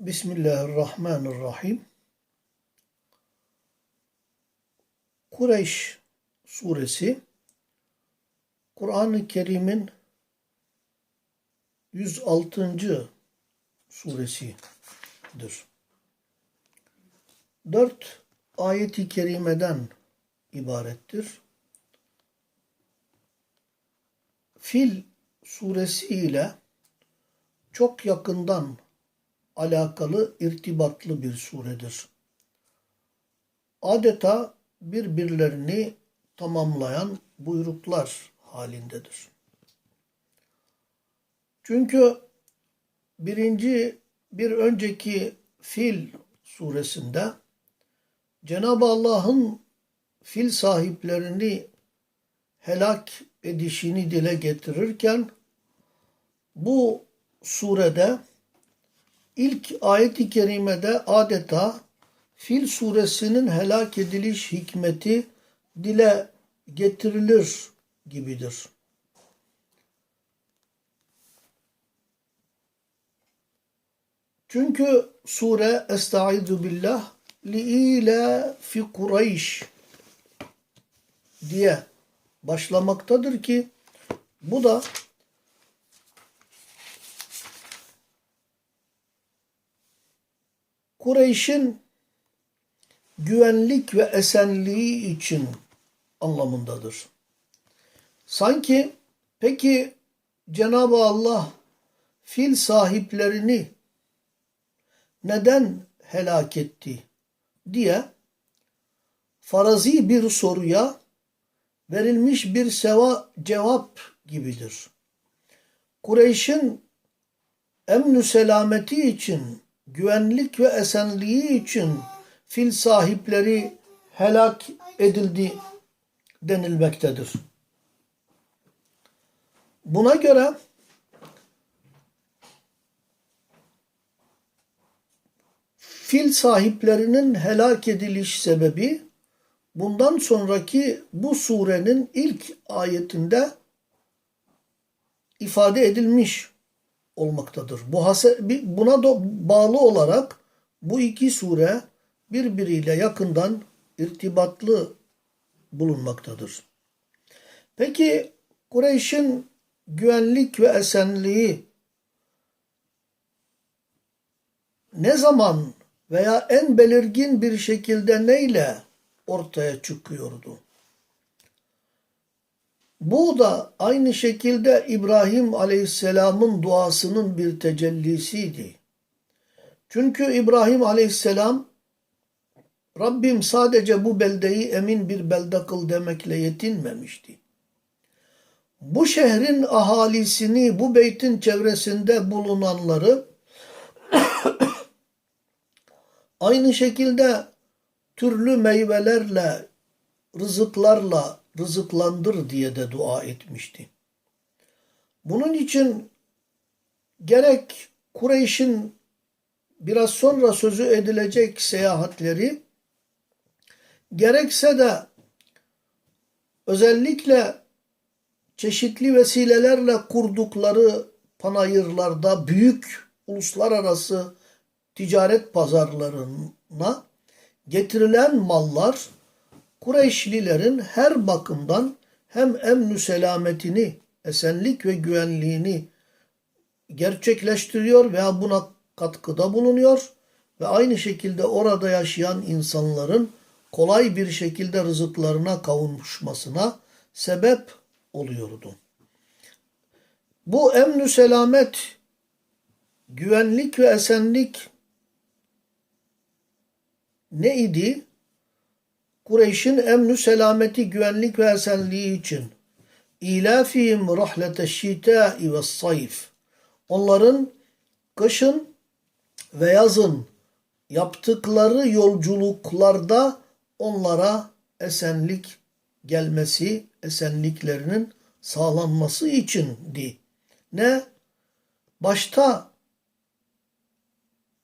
Bismillahirrahmanirrahim. Kureyş suresi Kur'an-ı Kerim'in 106. suresidir. Dört ayeti kerimeden ibarettir. Fil suresi ile çok yakından alakalı, irtibatlı bir suredir. Adeta birbirlerini tamamlayan buyruklar halindedir. Çünkü birinci, bir önceki Fil suresinde Cenab-ı Allah'ın fil sahiplerini helak edişini dile getirirken bu surede ilk ayet-i kerimede adeta Fil suresinin helak ediliş hikmeti dile getirilir gibidir. Çünkü sure Estaizu billah liile fi Kureyş diye başlamaktadır ki bu da Kureyş'in güvenlik ve esenliği için anlamındadır. Sanki peki Cenab-ı Allah fil sahiplerini neden helak etti diye farazi bir soruya verilmiş bir seva cevap gibidir. Kureyş'in emnü selameti için, güvenlik ve esenliği için fil sahipleri helak edildi denilmektedir. Buna göre fil sahiplerinin helak ediliş sebebi bundan sonraki bu surenin ilk ayetinde ifade edilmiş olmaktadır. Bu buna da bağlı olarak bu iki sure birbiriyle yakından irtibatlı bulunmaktadır. Peki Kureyş'in güvenlik ve esenliği ne zaman veya en belirgin bir şekilde neyle ortaya çıkıyordu? Bu da aynı şekilde İbrahim Aleyhisselam'ın duasının bir tecellisiydi. Çünkü İbrahim Aleyhisselam Rabbim sadece bu beldeyi emin bir belde kıl demekle yetinmemişti. Bu şehrin ahalisini, bu beytin çevresinde bulunanları aynı şekilde türlü meyvelerle, rızıklarla rızıklandır diye de dua etmişti. Bunun için gerek Kureyş'in biraz sonra sözü edilecek seyahatleri gerekse de özellikle çeşitli vesilelerle kurdukları panayırlarda büyük uluslararası ticaret pazarlarına getirilen mallar Kureyşlilerin her bakımdan hem emnü selametini, esenlik ve güvenliğini gerçekleştiriyor veya buna katkıda bulunuyor ve aynı şekilde orada yaşayan insanların kolay bir şekilde rızıklarına kavuşmasına sebep oluyordu. Bu emnü selamet, güvenlik ve esenlik ne idi? Kureyş'in emnü selameti, güvenlik ve esenliği için İlafihim rahlete şitâi ve sayf onların kışın ve yazın yaptıkları yolculuklarda onlara esenlik gelmesi, esenliklerinin sağlanması içindi. Ne? Başta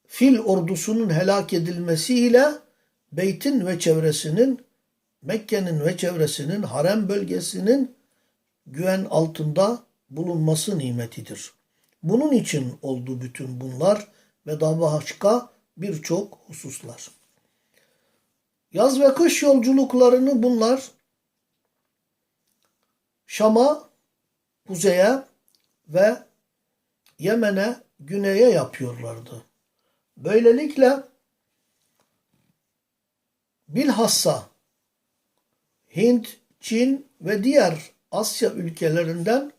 fil ordusunun helak edilmesiyle Beyt'in ve çevresinin, Mekke'nin ve çevresinin, harem bölgesinin güven altında bulunması nimetidir. Bunun için oldu bütün bunlar ve daha başka birçok hususlar. Yaz ve kış yolculuklarını bunlar Şam'a, kuzeye ve Yemen'e, güneye yapıyorlardı. Böylelikle bilhassa Hint, Çin ve diğer Asya ülkelerinden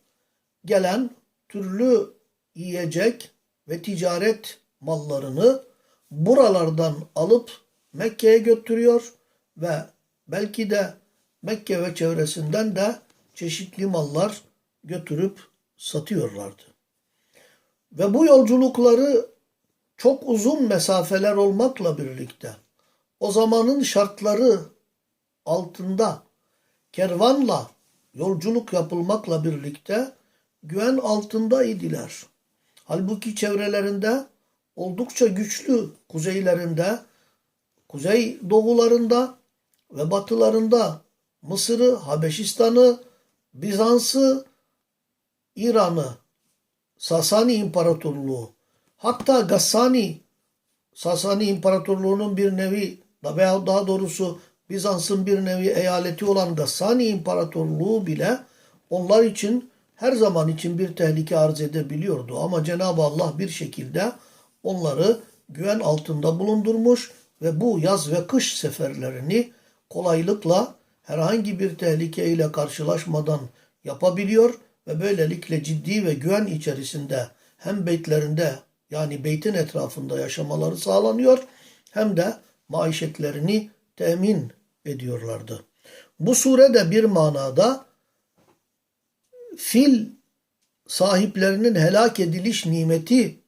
gelen türlü yiyecek ve ticaret mallarını buralardan alıp Mekke'ye götürüyor ve belki de Mekke ve çevresinden de çeşitli mallar götürüp satıyorlardı. Ve bu yolculukları çok uzun mesafeler olmakla birlikte o zamanın şartları altında kervanla yolculuk yapılmakla birlikte güven altında idiler. Halbuki çevrelerinde oldukça güçlü kuzeylerinde, kuzey doğularında ve batılarında Mısır'ı, Habeşistan'ı, Bizans'ı, İran'ı, Sasani İmparatorluğu, hatta Gassani, Sasani İmparatorluğu'nun bir nevi veya daha doğrusu Bizans'ın bir nevi eyaleti olan Gassani İmparatorluğu bile onlar için her zaman için bir tehlike arz edebiliyordu. Ama Cenab-ı Allah bir şekilde onları güven altında bulundurmuş ve bu yaz ve kış seferlerini kolaylıkla herhangi bir tehlikeyle karşılaşmadan yapabiliyor ve böylelikle ciddi ve güven içerisinde hem beytlerinde yani beytin etrafında yaşamaları sağlanıyor hem de maişetlerini temin ediyorlardı. Bu surede bir manada fil sahiplerinin helak ediliş nimetinin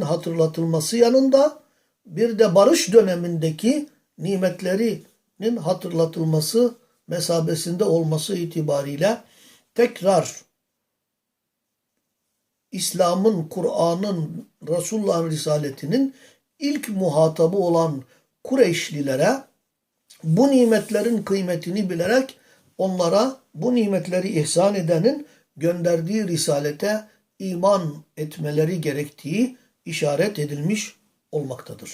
hatırlatılması yanında bir de barış dönemindeki nimetlerinin hatırlatılması mesabesinde olması itibariyle tekrar İslam'ın, Kur'an'ın, Resulullah'ın risaletinin ilk muhatabı olan Kureyşlilere bu nimetlerin kıymetini bilerek onlara bu nimetleri ihsan edenin gönderdiği risalete iman etmeleri gerektiği işaret edilmiş olmaktadır.